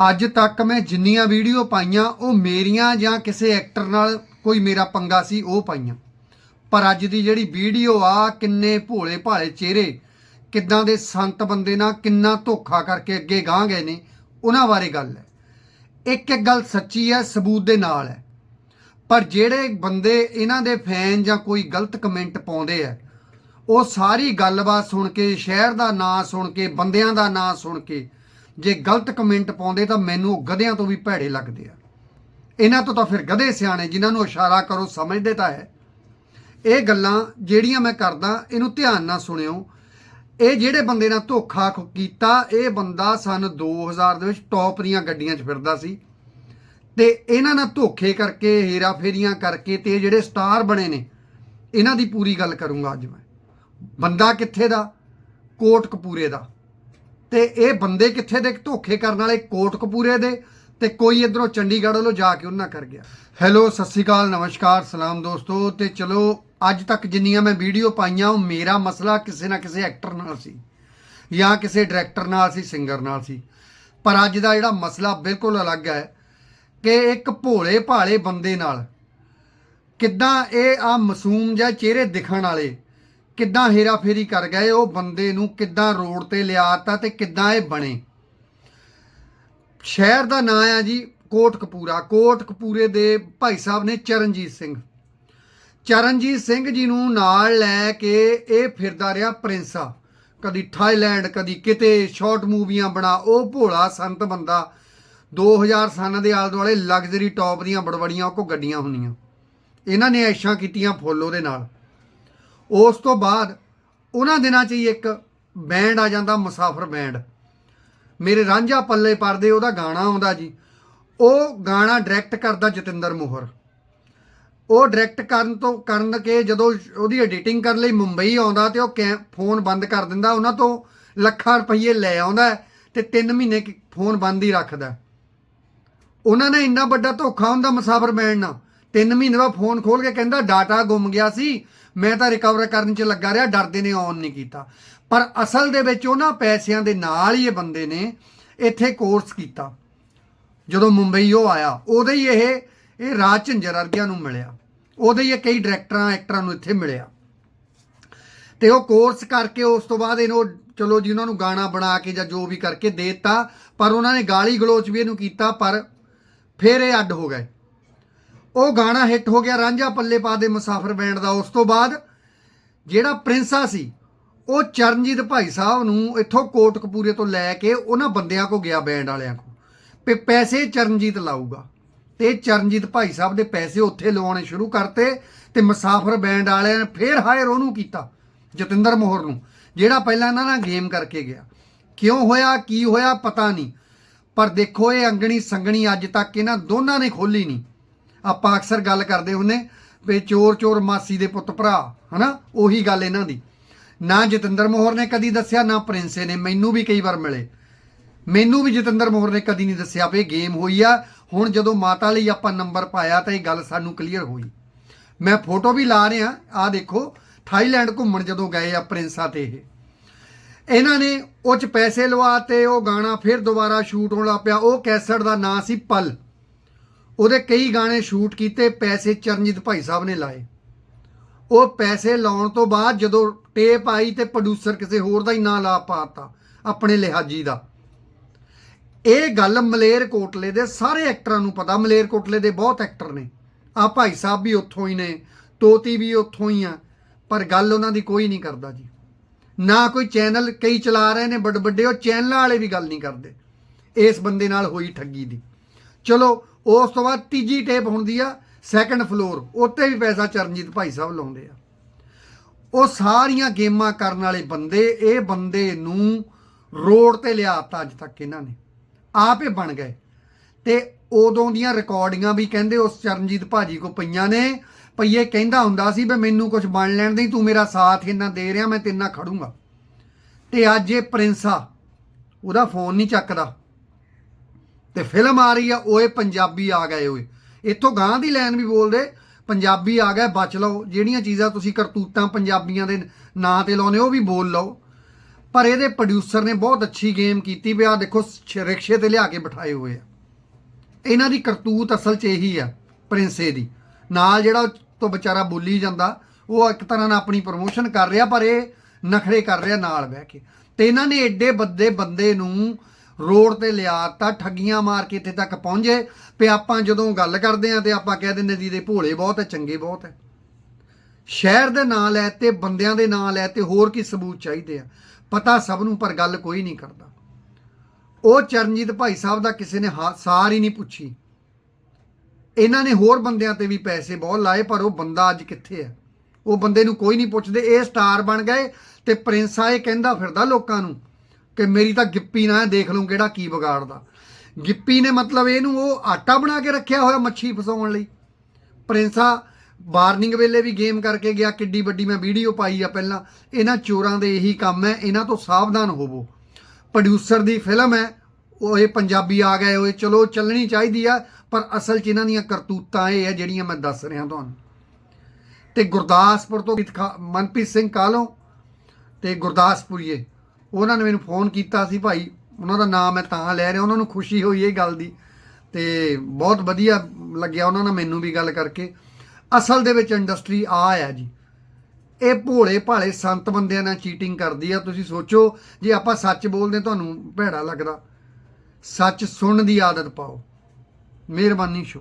ਅੱਜ ਤੱਕ ਮੈਂ ਜਿੰਨੀਆਂ ਵੀਡੀਓ ਪਾਈਆਂ, ਉਹ ਮੇਰੀਆਂ ਜਾਂ ਕਿਸੇ ਐਕਟਰ ਨਾਲ ਕੋਈ ਮੇਰਾ ਪੰਗਾ ਸੀ, ਉਹ ਪਾਈਆਂ। ਪਰ ਅੱਜ ਦੀ ਜਿਹੜੀ ਵੀਡੀਓ ਆ, ਕਿੰਨੇ ਭੋਲੇ ਭਾਲੇ ਚਿਹਰੇ, ਕਿੱਦਾਂ ਦੇ ਸੰਤ ਬੰਦੇ ਨਾਲ ਕਿੰਨਾ ਧੋਖਾ ਕਰਕੇ ਅੱਗੇ ਗਾਂ ਗਏ ਨੇ, ਉਹਨਾਂ ਬਾਰੇ ਗੱਲ ਹੈ। ਇੱਕ ਇੱਕ ਗੱਲ ਸੱਚੀ ਹੈ, ਸਬੂਤ ਦੇ ਨਾਲ ਹੈ। ਪਰ ਜਿਹੜੇ ਬੰਦੇ ਇਹਨਾਂ ਦੇ ਫੈਨ ਜਾਂ ਕੋਈ ਗਲਤ ਕਮੈਂਟ ਪਾਉਂਦੇ ਆ, ਉਹ ਸਾਰੀ ਗੱਲਬਾਤ ਸੁਣ ਕੇ, ਸ਼ਹਿਰ ਦਾ ਨਾਂ ਸੁਣ ਕੇ, ਬੰਦਿਆਂ ਦਾ ਨਾਂ ਸੁਣ ਕੇ ਜੇ ਗਲਤ ਕਮੈਂਟ ਪਾਉਂਦੇ ਤਾਂ ਮੈਨੂੰ ਉਹ ਗਧਿਆਂ ਤੋਂ ਵੀ ਭੈੜੇ ਲੱਗਦੇ ਆ। ਇਹਨਾਂ ਤੋਂ ਤਾਂ ਫਿਰ ਗਧੇ ਸਿਆਣੇ ਜਿਨ੍ਹਾਂ ਨੂੰ ਇਸ਼ਾਰਾ ਕਰੋ ਸਮਝਦੇ ਤਾਂ ਹੈ। ਇਹ ਗੱਲਾਂ ਜਿਹੜੀਆਂ ਮੈਂ ਕਰਦਾ, ਇਹਨੂੰ ਧਿਆਨ ਨਾਲ ਸੁਣਿਓ। ਇਹ ਜਿਹੜੇ ਬੰਦੇ ਨਾਲ ਧੋਖਾ ਖ- ਕੀਤਾ, ਇਹ ਬੰਦਾ ਸਨ 2000 ਦੇ ਵਿੱਚ ਟੌਪ ਦੀਆਂ ਗੱਡੀਆਂ 'ਚ ਫਿਰਦਾ ਸੀ। ਤੇ ਇਹਨਾਂ ਨਾਲ ਧੋਖੇ ਕਰਕੇ ਹੇਰਾ ਫੇਰੀਆਂ ਕਰਕੇ ਤੇ ਜਿਹੜੇ ਸਟਾਰ ਬਣੇ ਨੇ, ਇਹਨਾਂ ਦੀ ਪੂਰੀ ਗੱਲ ਕਰੂੰਗਾ ਅੱਜ ਮੈਂ। ਬੰਦਾ ਕਿੱਥੇ ਦਾ? ਕੋਟ ਕਪੂਰੇ ਦਾ। ਤੇ ਇਹ ਬੰਦੇ ਕਿੱਥੇ ਦੇ? ਧੋਖੇ ਕਰਨ ਵਾਲੇ ਕੋਟ ਕਪੂਰੇ ਦੇ। ਤੇ ਕੋਈ ਇਧਰੋਂ ਚੰਡੀਗੜ੍ਹ ਵੱਲੋਂ ਜਾ ਕੇ ਉਹਨਾਂ ਕਰ ਗਿਆ। ਹੈਲੋ ਸਤਿ ਸ਼੍ਰੀ ਅਕਾਲ, ਨਮਸਕਾਰ, ਸਲਾਮ ਦੋਸਤੋ। ਤੇ ਚਲੋ, ਅੱਜ ਤੱਕ ਜਿੰਨੀਆਂ ਮੈਂ ਵੀਡੀਓ ਪਾਈਆਂ, ਉਹ ਮੇਰਾ ਮਸਲਾ ਕਿਸੇ ਨਾ ਕਿਸੇ ਐਕਟਰ ਨਾਲ ਸੀ। ਜਾਂ ਕਿਸੇ ਡਾਇਰੈਕਟਰ ਨਾਲ ਸੀ, ਸਿੰਗਰ ਨਾਲ ਸੀ। ਪਰ ਅੱਜ ਦਾ ਜਿਹੜਾ ਮਸਲਾ ਬਿਲਕੁਲ ਅਲੱਗ ਹੈ ਕਿ ਇੱਕ ਭੋਲੇ ਭਾਲੇ ਬੰਦੇ ਨਾਲ ਕਿੱਦਾਂ ਇਹ ਆ ਮਾਸੂਮ ਜਿਹਾ ਚਿਹਰੇ ਦਿਖਣ ਵਾਲੇ ਕਿੱਦਾਂ ਹੇਰਾਫੇਰੀ ਕਰ ਗਏ, ਉਹ ਬੰਦੇ ਨੂੰ ਕਿੱਦਾਂ ਰੋਡ ਤੇ ਲਿਆਤਾ ਤੇ ਕਿੱਦਾਂ ਇਹ ਬਣੇ। ਸ਼ਹਿਰ ਦਾ ਨਾਂ ਆ ਜੀ ਕੋਟ ਕਪੂਰਾ ਕੋਟ ਕਪੂਰੇ ਦੇ ਭਾਈ ਸਾਹਿਬ ਨੇ ਚਰਨਜੀਤ ਸਿੰਘ। ਚਰਨਜੀਤ ਸਿੰਘ ਜੀ ਨੂੰ ਨਾਲ ਲੈ ਕੇ ਇਹ ਫਿਰਦਾ ਰਿਹਾ ਪ੍ਰਿੰਸਾ। ਕਦੀ ਥਾਈਲੈਂਡ, ਕਦੀ ਕਿਤੇ ਸ਼ਾਰਟ ਮੂਵੀਆਂ ਬਣਾ। ਉਹ ਭੋਲਾ ਸੰਤ ਬੰਦਾ। 2000 ਸਨ ਦੇ ਆਲੇ ਦੁਆਲੇ ਲਗਜ਼ਰੀ ਟੌਪ ਦੀਆਂ ਬੜਬੜੀਆਂ, ਉਹ ਕੋ ਗੱਡੀਆਂ ਹੁੰਦੀਆਂ। ਇਹਨਾਂ ਨੇ ਐਸ਼ਾਂ ਕੀਤੀਆਂ ਫੁੱਲ ਦੇ ਨਾਲ। ਉਸ ਤੋਂ ਬਾਅਦ ਉਹਨਾਂ ਦਿਨਾਂ 'ਚ ਹੀ ਇੱਕ ਬੈਂਡ ਆ ਜਾਂਦਾ, ਮੁਸਾਫਰ ਬੈਂਡ ਮੇਰੇ ਰਾਂਝਾ ਪੱਲੇ ਪਰਦੇ ਉਹਦਾ ਗਾਣਾ ਆਉਂਦਾ ਜੀ। ਉਹ ਗਾਣਾ ਡਾਇਰੈਕਟ ਕਰਦਾ ਜਤਿੰਦਰ ਮੋਹਰ। ਉਹ ਡਾਇਰੈਕਟ ਕਰਨ ਤੋਂ, ਕਰਨ ਕੇ ਜਦੋਂ ਉਹਦੀ ਐਡੀਟਿੰਗ ਕਰਨ ਲਈ ਮੁੰਬਈ ਆਉਂਦਾ ਤੇ ਉਹ ਕੈ- ਫੋਨ ਬੰਦ ਕਰ ਦਿੰਦਾ। ਉਹਨਾਂ ਤੋਂ ਲੱਖਾਂ ਰੁਪਏ ਲੈ ਆਉਂਦਾ ਤੇ 3 ਮਹੀਨੇ ਕੀ- ਫੋਨ ਬੰਦ ਹੀ ਰੱਖਦਾ। ਉਹਨਾਂ ਨੇ ਇੰਨਾ ਵੱਡਾ ਧੋਖਾ ਹੁੰਦਾ ਮੁਸਾਫਰ ਬੈਂਡ ਨਾਲ। 3 ਮਹੀਨੇ ਬਾਅਦ ਫੋਨ ਖੋਲ ਕੇ ਕਹਿੰਦਾ, ਡਾਟਾ ਗੁੰਮ ਗਿਆ ਸੀ। ਮੈਂ ਤਾਂ ਰਿਕਵਰ ਕਰਨ 'ਚ ਲੱਗਾ ਰਿਹਾ, ਡਰਦੇ ਨੇ ਔਨ ਨਹੀਂ ਕੀਤਾ। ਪਰ ਅਸਲ ਦੇ ਵਿੱਚ ਉਹਨਾਂ ਪੈਸਿਆਂ ਦੇ ਨਾਲ ਹੀ ਇਹ ਬੰਦੇ ਨੇ ਇੱਥੇ ਕੋਰਸ ਕੀਤਾ। ਜਦੋਂ ਮੁੰਬਈ ਉਹ ਆਇਆ, ਉਦੋਂ ਹੀ ਇਹ ਇਹ ਰਾਜ ਝੰਜਰ ਵਰਗਿਆਂ ਨੂੰ ਮਿਲਿਆ। ਉਦੋਂ ਹੀ ਇਹ ਕਈ ਡਾਇਰੈਕਟਰਾਂ ਐਕਟਰਾਂ ਨੂੰ ਇੱਥੇ ਮਿਲਿਆ। ਤੇ ਉਹ ਕੋਰਸ ਕਰਕੇ ਉਸ ਤੋਂ ਬਾਅਦ ਇਹਨੂੰ ਚਲੋ ਜੀ, ਉਹਨਾਂ ਨੂੰ ਗਾਣਾ ਬਣਾ ਕੇ ਜਾਂ ਜੋ ਵੀ ਕਰਕੇ ਦੇ ਦਿੱਤਾ, ਪਰ ਉਹਨਾਂ ਨੇ ਗਾਲੀ ਗਲੋਚ ਵੀ ਇਹਨੂੰ ਕੀਤਾ, ਪਰ ਫਿਰ ਇਹ ਅੱਡ ਹੋ ਗਏ। ਉਹ ਗਾਣਾ ਹਿੱਟ ਹੋ ਗਿਆ ਰਾਂਝਾ ਪੱਲੇ ਪਾ ਦੇ ਮੁਸਾਫਰ ਬੈਂਡ ਦਾ। ਉਸ ਤੋਂ ਬਾਅਦ ਜਿਹੜਾ ਪ੍ਰਿੰਸਾ ਸੀ, ਉਹ ਚਰਨਜੀਤ ਭਾਈ ਸਾਹਿਬ ਨੂੰ ਇੱਥੋਂ ਕੋਟਕਪੂਰੇ ਤੋਂ ਲੈ ਕੇ ਉਹਨਾਂ ਬੰਦਿਆਂ ਕੋ ਗਿਆ ਬੈਂਡ ਵਾਲਿਆਂ ਕੋ ਤੇ ਪੈਸੇ ਚਰਨਜੀਤ ਲਾਊਗਾ। ਤੇ ਚਰਨਜੀਤ ਭਾਈ ਸਾਹਿਬ ਦੇ ਪੈਸੇ ਉੱਥੇ ਲਵਾਉਣੇ ਸ਼ੁਰੂ ਕਰਤੇ ਤੇ ਮੁਸਾਫਰ ਬੈਂਡ ਵਾਲਿਆਂ ਨੇ ਫੇਰ ਹਾਇਰ ਉਹਨੂੰ ਕੀਤਾ, ਜਤਿੰਦਰ ਮੋਹਰ ਨੂੰ, ਜਿਹੜਾ ਪਹਿਲਾਂ ਇਹਨਾਂ ਨਾਲ ਗੇਮ ਕਰਕੇ ਗਿਆ। ਕਿਉਂ ਹੋਇਆ, ਕੀ ਹੋਇਆ, ਪਤਾ ਨਹੀਂ। ਪਰ ਦੇਖੋ ਇਹ ਅੰਗਣੀ ਸੰਗਣੀ ਅੱਜ ਤੱਕ ਇਹਨਾਂ ਦੋਨਾਂ ਨੇ ਖੋਲੀ ਨਹੀਂ। ਆਪਾਂ ਅਕਸਰ ਗੱਲ ਕਰਦੇ ਹੁੰਨੇ ਵੀ ਚੋਰ ਚੋਰ ਮਾਸੀ ਦੇ ਪੁੱਤ ਭਰਾ, ਹਨਾ? ਉਹੀ ਗੱਲ ਇਹਨਾਂ ਦੀ। ਨਾ ਜਤਿੰਦਰ ਮੋਹਰ ਨੇ ਕਦੀ ਦੱਸਿਆ, ਨਾ ਪ੍ਰਿੰਸੇ ਨੇ। ਮੈਨੂੰ ਵੀ ਕਈ ਵਾਰ ਮਿਲੇ। ਮੈਨੂੰ ਵੀ ਜਤਿੰਦਰ ਮੋਹਰ ਨੇ ਕਦੀ ਨਹੀਂ ਦੱਸਿਆ ਵੀ ਗੇਮ ਹੋਈ ਆ। ਹੁਣ ਜਦੋਂ ਮਾਤਾ ਲਈ ਆਪਾਂ ਨੰਬਰ ਪਾਇਆ ਤਾਂ ਇਹ ਗੱਲ ਸਾਨੂੰ ਕਲੀਅਰ ਹੋਈ। ਮੈਂ ਫੋਟੋ ਵੀ ਲਾ ਰਿਹਾ। ਆ ਦੇਖੋ, ਥਾਈਲੈਂਡ ਘੁੰਮਣ ਜਦੋਂ ਗਏ ਆ ਪ੍ਰਿੰਸਾ ਤੇ ਇਹ। ਇਹਨਾਂ ਨੇ ਉਹ ਚ ਪੈਸੇ ਲਵਾ ਲਵਾਤੇ ਉਹ ਗਾਣਾ ਫਿਰ ਦੁਬਾਰਾ ਸ਼ੂਟ ਹੋਣ ਲੱਗ ਪਿਆ। ਉਹ ਕੈਸਟ ਦਾ ਨਾਂ ਸੀ ਪਲ। ਉਹਦੇ ਕਈ ਗਾਣੇ ਸ਼ੂਟ ਕੀਤੇ, ਪੈਸੇ ਚਰਨਜੀਤ ਭਾਈ ਸਾਹਿਬ ਨੇ ਲਾਏ। ਉਹ ਪੈਸੇ ਲਾਉਣ ਤੋਂ ਬਾਅਦ ਜਦੋਂ ਟੇਪ ਆਈ ਤੇ ਪ੍ਰੋਡਿਊਸਰ ਕਿਸੇ ਹੋਰ ਦਾ ਹੀ ਨਾਂ ਲਾ ਪਾਤਾ, ਆਪਣੇ ਲਿਹਾਜੀ ਦਾ। ਇਹ ਗੱਲ ਮਲੇਰ ਕੋਟਲੇ ਦੇ ਸਾਰੇ ਐਕਟਰਾਂ ਨੂੰ ਪਤਾ, ਮਲੇਰ ਕੋਟਲੇ ਦੇ ਬਹੁਤ ਐਕਟਰ ਨੇ। ਆ ਭਾਈ ਸਾਹਿਬ ਵੀ ਉੱਥੋਂ ਹੀ ਨੇ, ਤੋਤੀ ਵੀ ਉੱਥੋਂ ਹੀ ਆ, ਪਰ ਗੱਲ ਉਹਨਾਂ ਦੀ ਕੋਈ ਨਹੀਂ ਕਰਦਾ ਜੀ। ਨਾ ਕੋਈ ਚੈਨਲ ਕਈ ਚਲਾ ਰਹੇ ਨੇ ਵੱਡੇ ਵੱਡੇ, ਉਹ ਚੈਨਲਾਂ ਵਾਲੇ ਵੀ ਗੱਲ ਨਹੀਂ ਕਰਦੇ। ਇਸ ਬੰਦੇ ਨਾਲ ਹੋਈ ਠੱਗੀ ਦੀ। ਚਲੋ ਉਸ ਤੋਂ ਬਾਅਦ ਤੀਜੀ ਟੇਪ ਹੁੰਦੀ ਆ ਸੈਕੰਡ ਫਲੋਰ ਉੱਤੇ ਵੀ ਪੈਸਾ ਚਰਨਜੀਤ ਭਾਈ ਸਾਹਿਬ ਲਾਉਂਦੇ ਆ। ਉਹ ਸਾਰੀਆਂ ਗੇਮਾਂ ਕਰਨ ਵਾਲੇ ਬੰਦੇ, ਇਹ ਬੰਦੇ ਨੂੰ ਰੋਡ ਤੇ ਲਿਆਤਾ ਅੱਜ ਤੱਕ ਇਹਨਾਂ ਨੇ। ਆਪੇ ਬਣ ਗਏ। ਤੇ ਉਦੋਂ ਦੀਆਂ ਰਿਕਾਰਡਿੰਗਾਂ ਵੀ ਕਹਿੰਦੇ ਉਸ ਚਰਨਜੀਤ ਭਾਜੀ ਕੋ ਪਈਆਂ ਨੇ ਪਈਏ ਕਹਿੰਦਾ ਹੁੰਦਾ ਸੀ ਵੀ ਮੈਨੂੰ ਕੁਝ ਬਣ ਲੈਣ ਦੇ, ਤੂੰ ਮੇਰਾ ਸਾਥ ਇੰਨਾ ਦੇ ਰਿਹਾ, ਮੈਂ ਤੇਰੇ ਨਾਲ ਖੜੂੰਗਾ। ਤੇ ਅੱਜ ਇਹ ਪ੍ਰਿੰਸਾ, ਉਹਦਾ ਫੋਨ ਨਹੀਂ ਚੱਕਦਾ। ਤੇ ਫਿਲਮ ਆ ਰਹੀ ਆ, ਓਏ ਪੰਜਾਬੀ ਆ ਗਏ ਓਏ। ਇੱਥੋਂ ਗਾਂ ਦੀ ਲਾਈਨ ਵੀ ਬੋਲਦੇ, ਪੰਜਾਬੀ ਆ ਗਏ, ਬਚ ਲਓ। ਜਿਹੜੀਆਂ ਚੀਜ਼ਾਂ ਤੁਸੀਂ ਕਰਤੂਤਾਂ ਪੰਜਾਬੀਆਂ ਦੇ ਨਾਂ ਤੇ ਲਾਉਨੇ ਉਹ ਵੀ ਬੋਲ ਲਓ। ਪਰ ਇਹਦੇ ਪ੍ਰੋਡਿਊਸਰ ਨੇ ਬਹੁਤ ਅੱਛੀ ਗੇਮ ਕੀਤੀ ਵੀ ਆ, ਦੇਖੋ, ਸ਼- ਰਿਕਸ਼ੇ ਤੇ ਲਿਆ ਕੇ ਬਿਠਾਏ ਹੋਏ ਆ। ਇਹਨਾਂ ਦੀ ਕਰਤੂਤ ਅਸਲ 'ਚ ਇਹੀ ਆ, ਪ੍ਰਿੰਸੇ ਦੀ। ਨਾਲ ਜਿਹੜਾ ਤੋਂ ਵਿਚਾਰਾ ਬੋਲੀ ਜਾਂਦਾ, ਉਹ ਇੱਕ ਤਰ੍ਹਾਂ ਨਾਲ ਆਪਣੀ ਪ੍ਰੋਮੋਸ਼ਨ ਕਰ ਰਿਹਾ, ਪਰ ਇਹ ਨਖਰੇ ਕਰ ਰਿਹਾ ਨਾਲ ਬਹਿ ਕੇ। ਤੇ ਇਹਨਾਂ ਨੇ ਐਡੇ ਬੱਦੇ ਬੰਦੇ ਨੂੰ ਰੋਡ ਤੇ ਲਿਆ ਤਾਂ ਠੱਗੀਆਂ ਮਾਰ ਕੇ ਇੱਥੇ ਤੱਕ ਪਹੁੰਚੇ। ਤੇ ਆਪਾਂ ਜਦੋਂ ਗੱਲ ਕਰਦੇ ਆ ਤੇ ਆਪਾਂ ਕਹਿ ਦਿੰਦੇ ਜੀ ਦੇ ਭੋਲੇ ਬਹੁਤ ਹੈ, ਚੰਗੇ ਬਹੁਤ ਹੈ। ਸ਼ਹਿਰ ਦੇ ਨਾਂ ਲੈ ਤੇ ਬੰਦਿਆਂ ਦੇ ਨਾਂ ਲੈ ਤੇ ਹੋਰ ਕੀ ਸਬੂਤ ਚਾਹੀਦੇ ਆ? ਪਤਾ ਸਭ ਨੂੰ, ਪਰ ਗੱਲ ਕੋਈ ਨਹੀਂ ਕਰਦਾ। ਉਹ ਚਰਨਜੀਤ ਭਾਈ ਸਾਹਿਬ ਦਾ ਕਿਸੇ ਨੇ ਹਾ- ਸਾਰ ਹੀ ਨਹੀਂ ਪੁੱਛੀ। ਇਹਨਾਂ ਨੇ ਹੋਰ ਬੰਦਿਆਂ ਤੇ ਵੀ ਪੈਸੇ ਬਹੁਤ ਲਾਏ, ਪਰ ਉਹ ਬੰਦਾ ਅੱਜ ਕਿੱਥੇ ਹੈ? ਉਹ ਬੰਦੇ ਨੂੰ ਕੋਈ ਨਹੀਂ ਪੁੱਛਦੇ। ਇਹ ਸਟਾਰ ਬਣ ਗਏ ਤੇ ਪ੍ਰਿੰਸ ਆ, ਇਹ ਕਹਿੰਦਾ ਫਿਰਦਾ ਲੋਕਾਂ ਨੂੰ। ਕਿ ਮੇਰੀ ਤਾਂ ਗਿੱਪੀ ਨਾ ਹੈ, ਦੇਖ ਲਓ ਕਿਹੜਾ ਕੀ ਵਿਗਾੜਦਾ। ਗਿੱਪੀ ਨੇ ਮਤਲਬ ਇਹਨੂੰ ਉਹ ਆਟਾ ਬਣਾ ਕੇ ਰੱਖਿਆ ਹੋਇਆ ਮੱਛੀ ਫਸਾਉਣ ਲਈ। ਪ੍ਰਿੰਸਾ ਵਾਰਨਿੰਗ ਵੇਲੇ ਵੀ ਗੇਮ ਕਰਕੇ ਗਿਆ ਕਿੱਡੀ ਵੱਡੀ ਮੈਂ ਵੀਡੀਓ ਪਾਈ ਆ ਪਹਿਲਾਂ। ਇਹਨਾਂ ਚੋਰਾਂ ਦੇ ਇਹੀ ਕੰਮ ਹੈ ਇਹਨਾਂ ਤੋਂ ਸਾਵਧਾਨ ਹੋਵੋ। ਪ੍ਰੋਡਿਊਸਰ ਦੀ ਫਿਲਮ ਹੈ ਉਹ ਇਹ ਪੰਜਾਬੀ ਆ ਗਏ ਹੋਏ ਚਲੋ ਚੱਲਣੀ ਚਾਹੀਦੀ ਆ ਪਰ ਅਸਲ 'ਚ ਇਹਨਾਂ ਦੀਆਂ ਕਰਤੂਤਾਂ ਇਹ ਆ ਜਿਹੜੀਆਂ ਮੈਂ ਦੱਸ ਰਿਹਾ ਤੁਹਾਨੂੰ। ਤੇ ਗੁਰਦਾਸਪੁਰ ਤੋਂ ਗੀਤ ਮਨਪ੍ਰੀਤ ਸਿੰਘ ਕਾਲੋਂ ਤੇ ਗੁਰਦਾਸਪੁਰੀਏ। ਉਹਨਾਂ ਨੇ ਮੈਨੂੰ ਫੋਨ ਕੀਤਾ ਸੀ ਭਾਈ, ਉਹਨਾਂ ਦਾ ਨਾਮ ਮੈਂ ਤਾਂ ਲੈ ਰਿਹਾ, ਉਹਨਾਂ ਨੂੰ ਖੁਸ਼ੀ ਹੋਈ ਇਹ ਗੱਲ ਦੀ। ਤੇ ਬਹੁਤ ਵਧੀਆ ਲੱਗਿਆ ਉਹਨਾਂ ਨਾਲ ਮੈਨੂੰ ਵੀ ਗੱਲ ਕਰਕੇ। ਅਸਲ ਦੇ ਵਿੱਚ ਇੰਡਸਟਰੀ ਆ ਆ ਜੀ। ਇਹ ਭੋਲੇ ਭਾਲੇ ਸੰਤ ਬੰਦਿਆਂ ਨਾਲ ਚੀਟਿੰਗ ਕਰਦੀ ਆ, ਤੁਸੀਂ ਸੋਚੋ, ਜੇ ਆਪਾਂ ਸੱਚ ਬੋਲਦੇ ਤੁਹਾਨੂੰ ਭੈੜਾ ਲੱਗਦਾ। ਸੱਚ ਸੁਣਨ ਦੀ ਆਦਤ ਪਾਓ। ਮਿਹਰਬਾਨੀ ਸ਼ੁ